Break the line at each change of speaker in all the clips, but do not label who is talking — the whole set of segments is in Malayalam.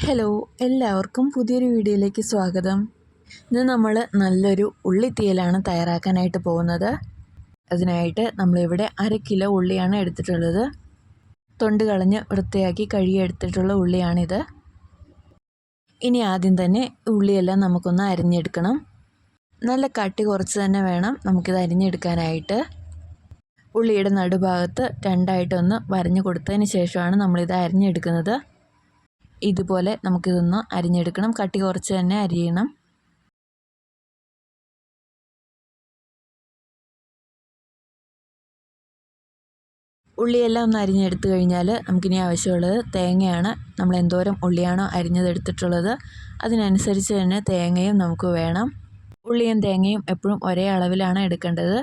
ഹലോ എല്ലാവർക്കും പുതിയൊരു വീഡിയോയിലേക്ക് സ്വാഗതം. ഇന്ന് നമ്മൾ നല്ലൊരു ഉള്ളിത്തീയലാണ് തയ്യാറാക്കാനായിട്ട് പോകുന്നത്. അതിനായിട്ട് നമ്മളിവിടെ അര കിലോ ഉള്ളിയാണ് എടുത്തിട്ടുള്ളത്. തൊണ്ട് കളഞ്ഞ് വൃത്തിയാക്കി കഴുകിയെടുത്തിട്ടുള്ള ഉള്ളിയാണിത്. ഇനി ആദ്യം തന്നെ ഉള്ളിയെല്ലാം നമുക്കൊന്ന് അരിഞ്ഞെടുക്കണം. നല്ല കട്ടി കുറച്ച് തന്നെ വേണം നമുക്കിത് അരിഞ്ഞെടുക്കാനായിട്ട്. ഉള്ളിയുടെ നടുഭാഗത്ത് രണ്ടായിട്ടൊന്ന് വരഞ്ഞു കൊടുത്തതിന് ശേഷമാണ് നമ്മളിത് അരിഞ്ഞെടുക്കുന്നത്. ഇതുപോലെ നമുക്കിതൊന്ന് അരിഞ്ഞെടുക്കണം. കട്ടി കുറച്ച് തന്നെ അരിയണം. ഉള്ളിയെല്ലാം ഒന്ന് അരിഞ്ഞെടുത്തു കഴിഞ്ഞാൽ നമുക്കിനി ആവശ്യമുള്ളത് തേങ്ങയാണ്. നമ്മൾ എന്തോരം ഉള്ളിയാണോ അരിഞ്ഞതെടുത്തിട്ടുള്ളത് അതിനനുസരിച്ച് തന്നെ തേങ്ങയും നമുക്ക് വേണം. ഉള്ളിയും തേങ്ങയും എപ്പോഴും ഒരേ അളവിലാണ് എടുക്കേണ്ടത്.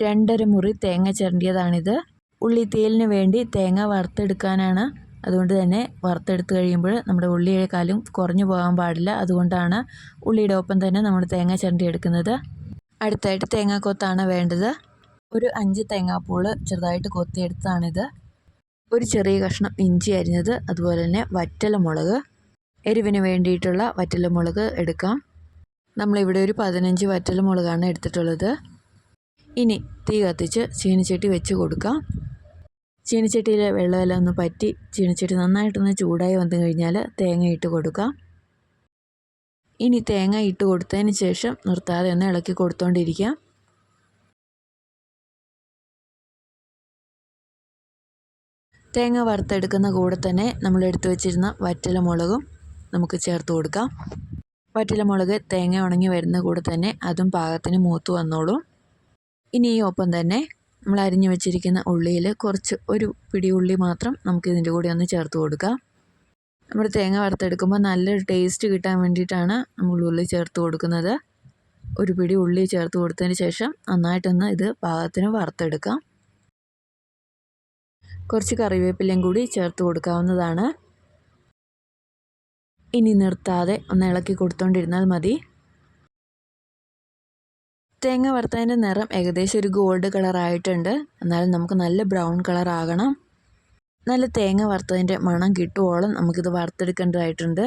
രണ്ടര മുറി തേങ്ങ ചിരണ്ടിയതാണിത്. ഉള്ളി തേലിന് വേണ്ടി തേങ്ങ വറുത്തെടുക്കാനാണ് അതുകൊണ്ട് തന്നെ വറുത്തെടുത്ത് കഴിയുമ്പോൾ നമ്മുടെ ഉള്ളിയുടെ കാലും കുറഞ്ഞു പോകാൻ പാടില്ല. അതുകൊണ്ടാണ് ഉള്ളിയുടെ ഒപ്പം തന്നെ നമ്മൾ തേങ്ങ ചിരണ്ടി എടുക്കുന്നത്. അടുത്തായിട്ട് തേങ്ങാക്കൊത്താണ് വേണ്ടത്. ഒരു അഞ്ച് തേങ്ങാപ്പൂൾ ചെറുതായിട്ട് കൊത്തിയെടുത്താണിത്. ഒരു ചെറിയ കഷ്ണം ഇഞ്ചി അരിഞ്ഞത് അതുപോലെ തന്നെ വറ്റലമുളക്. എരിവിന് വേണ്ടിയിട്ടുള്ള വറ്റലമുളക് എടുക്കാം. നമ്മളിവിടെ ഒരു പതിനഞ്ച് വറ്റലമുളകാണ് എടുത്തിട്ടുള്ളത്. ഇനി തീ കത്തിച്ച് ചീനിച്ചട്ടി വെച്ച് കൊടുക്കാം. ചീനിച്ചട്ടിയിലെ വെള്ളമെല്ലാം ഒന്ന് പറ്റി ചീനിച്ചട്ടി നന്നായിട്ടൊന്ന് ചൂടായി വന്നു കഴിഞ്ഞാൽ തേങ്ങ ഇട്ട് കൊടുക്കാം. ഇനി തേങ്ങ ഇട്ട് കൊടുത്തതിന് ശേഷം നിർത്താതെ ഒന്ന് ഇളക്കി കൊടുത്തോണ്ടിരിക്കാം. തേങ്ങ വറുത്തെടുക്കുന്ന കൂടെ തന്നെ നമ്മൾ എടുത്തു വെച്ചിരുന്ന വറ്റല മുളകും നമുക്ക് ചേർത്ത് കൊടുക്കാം. വറ്റല മുളക് തേങ്ങ ഉണങ്ങി വരുന്ന കൂടെ തന്നെ അതും പാകത്തിന് മൂത്ത് വന്നോളും. ഇനി ഈ ഒപ്പം തന്നെ നമ്മൾ അരിഞ്ഞു വെച്ചിരിക്കുന്ന ഉള്ളിയിൽ കുറച്ച് ഒരു പിടി ഉള്ളി മാത്രം നമുക്ക് ഇതിന്റെ കൂടെ ഒന്ന് ചേർത്ത് കൊടുക്കാം. നമ്മൾ തേങ്ങ വറുത്തെടുക്കുമ്പോൾ നല്ലൊരു ടേസ്റ്റ് കിട്ടാൻ വേണ്ടിയിട്ടാണ് നമ്മൾ ഉള്ളി ചേർത്ത് കൊടുക്കുന്നത്. ഒരു പിടി ഉള്ളി ചേർത്ത് കൊടുത്തതിന് ശേഷം നന്നായിട്ടൊന്ന് ഇത് പാകത്തിന് വറുത്തെടുക്കാം. കുറച്ച് കറിവേപ്പിലയും കൂടി ചേർത്ത് കൊടുക്കാവുന്നതാണ്. ഇനി നിർത്താതെ ഒന്ന് ഇളക്കി കൊടുത്തോണ്ടിരുന്നാൽ മതി. തേങ്ങ വറുത്തതിന്റെ നിറം ഏകദേശം ഒരു ഗോൾഡ് കളറായിട്ടുണ്ട് എന്നാലും നമുക്ക് നല്ല ബ്രൗൺ കളർ നല്ല തേങ്ങ വറുത്തതിന്റെ മണം കിട്ടുവോളം നമുക്കിത് വറുത്തെടുക്കേണ്ടതായിട്ടുണ്ട്.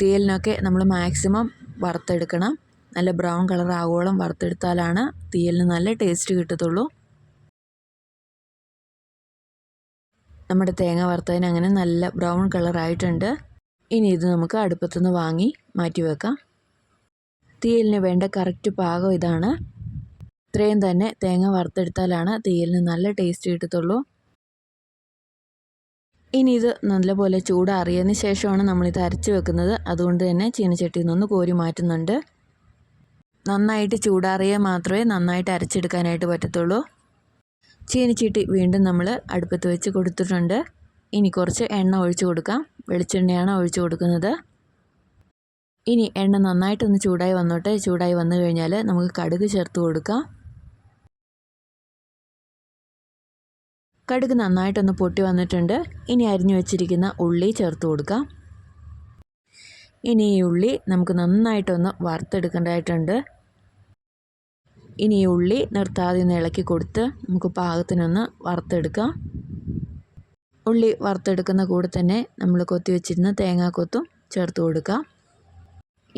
തീയലിനൊക്കെ നമ്മൾ മാക്സിമം വറുത്തെടുക്കണം. നല്ല ബ്രൗൺ കളർ ആകുവോളം വറുത്തെടുത്താലാണ് തീയലിന് നല്ല ടേസ്റ്റ് കിട്ടത്തുള്ളൂ. നമ്മുടെ തേങ്ങ വറുത്തതിന് അങ്ങനെ നല്ല ബ്രൗൺ കളറായിട്ടുണ്ട് ഇനി ഇത് നമുക്ക് അടുപ്പത്തുനിന്ന് വാങ്ങി മാറ്റി വെക്കാം തീയലിന് വേണ്ട കറക്റ്റ് പാകം ഇതാണ്. ഇത്രയും തന്നെ തേങ്ങ വറുത്തെടുത്താലാണ് തീയലിന് നല്ല ടേസ്റ്റ് കിട്ടത്തുള്ളൂ. ഇനി ഇത് നല്ലപോലെ ചൂടാറിയതിന് ശേഷമാണ് നമ്മളിത് അരച്ച് വെക്കുന്നത്. അതുകൊണ്ട് തന്നെ ചീനച്ചട്ടിയിൽ നിന്ന് കോരി മാറ്റുന്നുണ്ട്. നന്നായിട്ട് ചൂടാറിയാൽ മാത്രമേ നന്നായിട്ട് അരച്ചെടുക്കാനായിട്ട് പറ്റത്തുള്ളൂ. ചീനച്ചട്ടി വീണ്ടും നമ്മൾ അടുപ്പത്ത് വെച്ച് കൊടുത്തിട്ടുണ്ട്. ഇനി കുറച്ച് എണ്ണ ഒഴിച്ച് കൊടുക്കാം. വെളിച്ചെണ്ണയാണ് ഒഴിച്ച് കൊടുക്കുന്നത്. ഇനി എണ്ണ നന്നായിട്ടൊന്ന് ചൂടായി വന്നോട്ടെ. ചൂടായി വന്നു കഴിഞ്ഞാൽ നമുക്ക് കടുക് ചേർത്ത് കൊടുക്കാം. കടുക് നന്നായിട്ടൊന്ന് പൊട്ടി വന്നിട്ടുണ്ട്. ഇനി അരിഞ്ഞു വെച്ചിരിക്കുന്ന ഉള്ളി ചേർത്ത് കൊടുക്കാം. ഇനി ഈ ഉള്ളി നമുക്ക് നന്നായിട്ടൊന്ന് വറുത്തെടുക്കേണ്ടതായിട്ടുണ്ട്. ഇനി ഈ ഉള്ളി നിർത്താതെ ഒന്ന് ഇളക്കി കൊടുത്ത് നമുക്ക് പാകത്തിനൊന്ന് വറുത്തെടുക്കാം. ഉള്ളി വറുത്തെടുക്കുന്ന കൂടെ തന്നെ നമ്മൾ കൊത്തി വെച്ചിരുന്ന തേങ്ങാക്കൊത്തും ചേർത്ത് കൊടുക്കാം.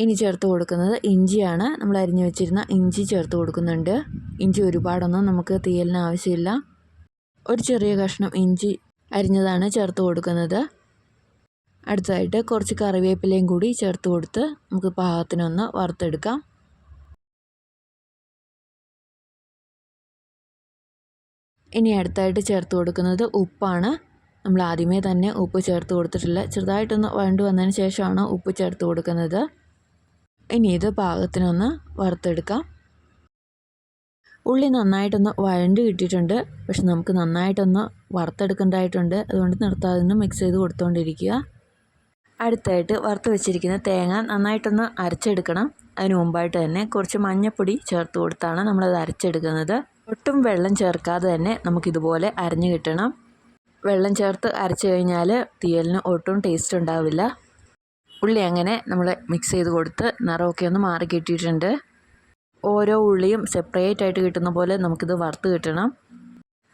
ഇനി ചേർത്ത് കൊടുക്കുന്നത് ഇഞ്ചിയാണ്. നമ്മൾ അരിഞ്ഞു വെച്ചിരുന്ന ഇഞ്ചി ചേർത്ത് കൊടുക്കുന്നുണ്ട്. ഇഞ്ചി ഒരുപാടൊന്നും നമുക്ക് തീയലിന് ആവശ്യമില്ല. ഒരു ചെറിയ കഷ്ണം ഇഞ്ചി അരിഞ്ഞതാണ് ചേർത്ത് കൊടുക്കുന്നത്. അടുത്തതായിട്ട് കുറച്ച് കറിവേപ്പിലയും കൂടി ചേർത്ത് കൊടുത്ത് നമുക്ക് പാകത്തിനൊന്ന് വറുത്തെടുക്കാം. ഇനി അടുത്തായിട്ട് ചേർത്ത് കൊടുക്കുന്നത് ഉപ്പാണ്. നമ്മൾ ആദ്യമേ തന്നെ ഉപ്പ് ചേർത്ത് കൊടുത്തിട്ടില്ല. ചെറുതായിട്ടൊന്ന് വഴണ്ടു വന്നതിന് ശേഷമാണ് ഉപ്പ് ചേർത്ത് കൊടുക്കുന്നത്. ഇനി ഇത് പാകത്തിനൊന്ന് വറുത്തെടുക്കാം. ഉള്ളി നന്നായിട്ടൊന്ന് വഴണ്ട് കിട്ടിയിട്ടുണ്ട്. പക്ഷെ നമുക്ക് നന്നായിട്ടൊന്ന് വറുത്തെടുക്കേണ്ടതായിട്ടുണ്ട്. അതുകൊണ്ട് നിർത്താതെ മിക്സ് ചെയ്ത് കൊടുത്തുകൊണ്ടിരിക്കുക അടുത്തായിട്ട് വറുത്ത് വെച്ചിരിക്കുന്ന തേങ്ങ നന്നായിട്ടൊന്ന് അരച്ചെടുക്കണം. അതിന് മുമ്പായിട്ട് തന്നെ കുറച്ച് മഞ്ഞൾപ്പൊടി ചേർത്ത് കൊടുത്താണ് നമ്മളത് അരച്ചെടുക്കുന്നത്. ഒട്ടും വെള്ളം ചേർക്കാതെ തന്നെ നമുക്കിതുപോലെ അരഞ്ഞു കിട്ടണം. വെള്ളം ചേർത്ത് അരച്ചു കഴിഞ്ഞാൽ തീയലിന് ഒട്ടും ടേസ്റ്റ് ഉണ്ടാവില്ല. ഉള്ളി അങ്ങനെ നമ്മൾ മിക്സ് ചെയ്ത് കൊടുത്ത് നിറമൊക്കെ ഒന്ന് മാറി കിട്ടിയിട്ടുണ്ട്. ഓരോ ഉള്ളിയും സെപ്പറേറ്റ് ആയിട്ട് കിട്ടുന്ന പോലെ നമുക്കിത് വറുത്ത് കിട്ടണം.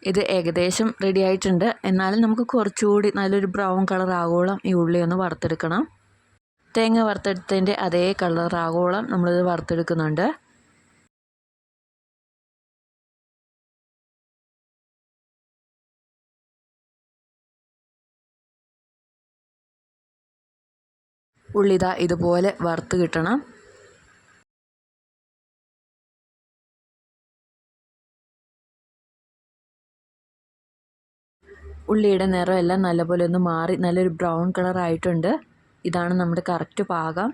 ഇത് ഏകദേശം റെഡി ആയിട്ടുണ്ട്. എന്നാലും നമുക്ക് കുറച്ചുകൂടി നല്ലൊരു ബ്രൗൺ കളർ ആകോളം ഈ ഉള്ളി ഒന്ന് വറുത്തെടുക്കണം. തേങ്ങ വറുത്തെടുത്തതിന്റെ അതേ കളർ ആകോളം നമ്മളിത് വറുത്തെടുക്കുന്നുണ്ട്. ഉള്ളിത ഇതുപോലെ വറുത്ത് കിട്ടണം. ഉള്ളിയുടെ നിറമെല്ലാം നല്ലപോലെ ഒന്ന് മാറി നല്ലൊരു ബ്രൗൺ കളർ ആയിട്ടുണ്ട്. ഇതാണ് നമ്മുടെ കറക്റ്റ് പാകം.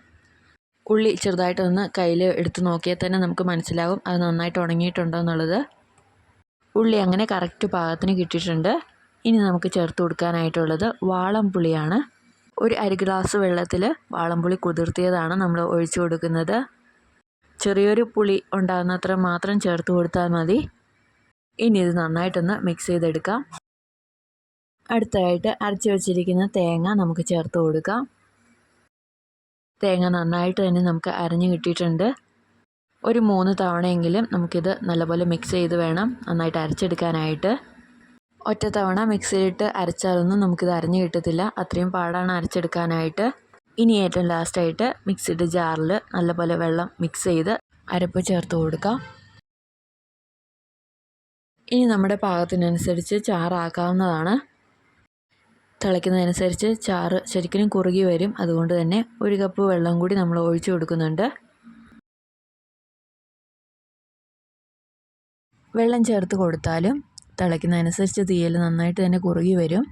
ഉള്ളി ചെറുതായിട്ടൊന്ന് കയ്യിൽ എടുത്ത് നോക്കിയാൽ തന്നെ നമുക്ക് മനസ്സിലാകും അത് നന്നായിട്ട് ഉണങ്ങിയിട്ടുണ്ടോ എന്നുള്ളത്. ഉള്ളി അങ്ങനെ കറക്റ്റ് പാകത്തിന് കിട്ടിയിട്ടുണ്ട്. ഇനി നമുക്ക് ചേർത്ത് കൊടുക്കാനായിട്ടുള്ളത് വാളം പുളിയാണ് ഒരു അര ഗ്ലാസ് വെള്ളത്തിൽ വാളംപുളി കുതിർത്തിയതാണ് നമ്മൾ ഒഴിച്ചു കൊടുക്കുന്നത്. ചെറിയൊരു പുളി ഉണ്ടാകുന്നത്ര മാത്രം ചേർത്ത് കൊടുത്താൽ മതി. ഇനി ഇത് നന്നായിട്ടൊന്ന് മിക്സ് ചെയ്തെടുക്കാം. അടുത്തതായിട്ട് അരച്ച് വെച്ചിരിക്കുന്ന തേങ്ങ നമുക്ക് ചേർത്ത് കൊടുക്കാം. തേങ്ങ നന്നായിട്ട് തന്നെ നമുക്ക് അരഞ്ഞു കിട്ടിയിട്ടുണ്ട്. ഒരു മൂന്ന് തവണയെങ്കിലും നമുക്കിത് നല്ലപോലെ മിക്സ് ചെയ്ത് വേണം നന്നായിട്ട് അരച്ചെടുക്കാനായിട്ട്. ഒറ്റ തവണ മിക്സിയിലിട്ട് അരച്ചാലൊന്നും നമുക്കിത് അരഞ്ഞു കിട്ടത്തില്ല. അത്രയും പാടാണ് അരച്ചെടുക്കാനായിട്ട്. ഇനി ഏറ്റവും ലാസ്റ്റായിട്ട് മിക്സിയുടെ ജാറിൽ നല്ലപോലെ വെള്ളം മിക്സ് ചെയ്ത് അരപ്പ് ചേർത്ത് കൊടുക്കാം. ഇനി നമ്മുടെ പാകത്തിനനുസരിച്ച് ചാറാക്കാവുന്നതാണ്. തിളയ്ക്കുന്നതനുസരിച്ച് ചാറ് ശരിക്കും കുറുകി വരും. അതുകൊണ്ട് തന്നെ ഒരു കപ്പ് വെള്ളം കൂടി നമ്മൾ ഒഴിച്ചു കൊടുക്കുന്നുണ്ട്. വെള്ളം ചേർത്ത് കൊടുത്താലും തിളയ്ക്കുന്നതനുസരിച്ച് തീയൽ നന്നായിട്ട് തന്നെ കുറുകി വരും.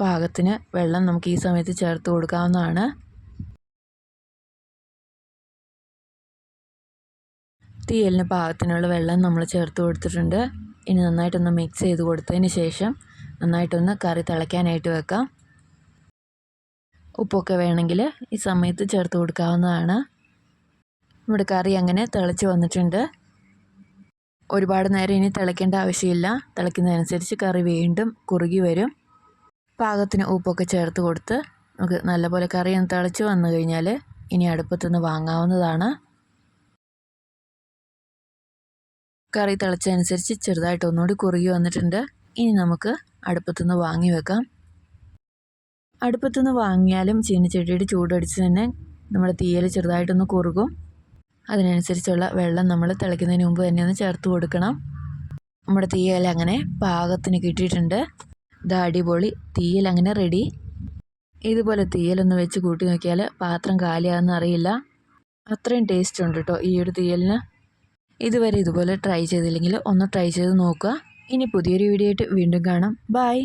പാകത്തിന് വെള്ളം നമുക്ക് ഈ സമയത്ത് ചേർത്ത് കൊടുക്കാവുന്നതാണ്. തീയലിന് പാകത്തിനുള്ള വെള്ളം നമ്മൾ ചേർത്ത് കൊടുത്തിട്ടുണ്ട്. ഇനി നന്നായിട്ടൊന്ന് മിക്സ് ചെയ്ത് കൊടുത്തതിന് ശേഷം നന്നായിട്ടൊന്ന് കറി തിളയ്ക്കാനായിട്ട് വെക്കാം. ഉപ്പൊക്കെ വേണമെങ്കിൽ ഈ സമയത്ത് ചേർത്ത് കൊടുക്കാവുന്നതാണ്. നമ്മുടെ കറി അങ്ങനെ തിളച്ച് വന്നിട്ടുണ്ട്. ഒരുപാട് നേരം ഇനി തിളയ്ക്കേണ്ട ആവശ്യമില്ല. തിളയ്ക്കുന്നതനുസരിച്ച് കറി വീണ്ടും കുറുകി വരും. പാകത്തിന് ഉപ്പൊക്കെ ചേർത്ത് കൊടുത്ത് നമുക്ക് നല്ലപോലെ കറി ഒന്ന് തിളച്ച് വന്നു കഴിഞ്ഞാൽ ഇനി അടുപ്പത്തുനിന്ന് വാങ്ങാവുന്നതാണ്. കറി തിളച്ചതനുസരിച്ച് ചെറുതായിട്ട് ഒന്നുകൂടി കുറുകി വന്നിട്ടുണ്ട്. ഇനി നമുക്ക് അടുപ്പത്തുനിന്ന് വാങ്ങി വെക്കാം. അടുപ്പത്തുനിന്ന് വാങ്ങിയാലും ചീനിച്ചട്ടിയുടെ ചൂടടിച്ച് തന്നെ നമ്മുടെ തീയൽ ചെറുതായിട്ടൊന്ന് കുറുകും. അതിനനുസരിച്ചുള്ള വെള്ളം നമ്മൾ തിളയ്ക്കുന്നതിന് മുമ്പ് തന്നെ ഒന്ന് ചേർത്ത് കൊടുക്കണം. നമ്മുടെ തീയൽ അങ്ങനെ പാകത്തിന് കിട്ടിയിട്ടുണ്ട്. ഇത് അടിപൊളി. അങ്ങനെ റെഡി ഇതുപോലെ തീയലൊന്ന് വെച്ച് കൂട്ടി നോക്കിയാൽ പാത്രം കാലിയാകുന്ന അറിയില്ല. അത്രയും ടേസ്റ്റ് ഉണ്ട് കേട്ടോ ഈ ഒരു തീയലിന്. ഇതുവരെ ഇതുപോലെ ട്രൈ ചെയ്തില്ലെങ്കിൽ ഒന്ന് ട്രൈ ചെയ്ത് നോക്കുക. ഇനി പുതിയൊരു വീഡിയോ ആയിട്ട് വീണ്ടും കാണാം. ബായ്